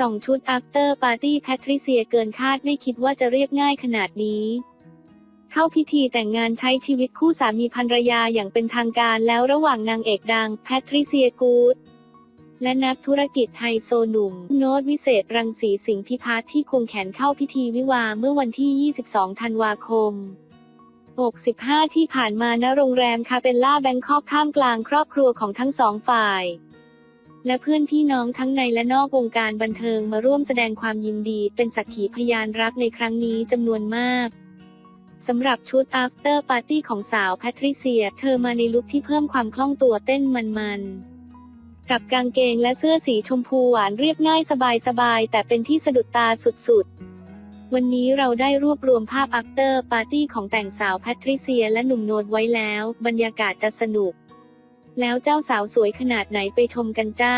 สองชุด after party แพทริเซียเกินคาดไม่คิดว่าจะเรียบง่ายขนาดนี้ เข้าพิธีแต่งงานใช้ชีวิตคู่สามีภรรยาอย่างเป็นทางการแล้วระหว่างนางเอกดังแพทริเซียกูดและนักธุรกิจไฮโซหนุ่ม โน้ตวิเศษรังสีสิงห์พิพัฒน์ที่ควงแขนเข้าพิธีวิวาห์เมื่อวันที่ 22 ธันวาคม 65 ที่ผ่านมาณโรงแรมคาเปลล่าแบงคอกท่ามกลางครอบครัวของทั้งสองฝ่าย และเพื่อนพี่น้องทั้งในและนอกวงการบันเทิงมาร่วมแสดงความยินดีเป็นสักขีพยานรักในครั้งนี้จำนวนมากสำหรับชุด after party ของสาวแพทริเซีย เธอมาในลุคที่เพิ่มความคล่องตัวเต้นมันๆ กับกางเกงและเสื้อสีชมพูหวานเรียบง่ายสบายๆ แต่เป็นที่สะดุดตาสุดๆ วันนี้เราได้รวบรวมภาพ after party ของแต่งสาวแพทริเซียและหนุ่มโนดไว้แล้ว บรรยากาศจะสนุก แล้วเจ้าสาวสวยขนาดไหนไปชมกันจ้า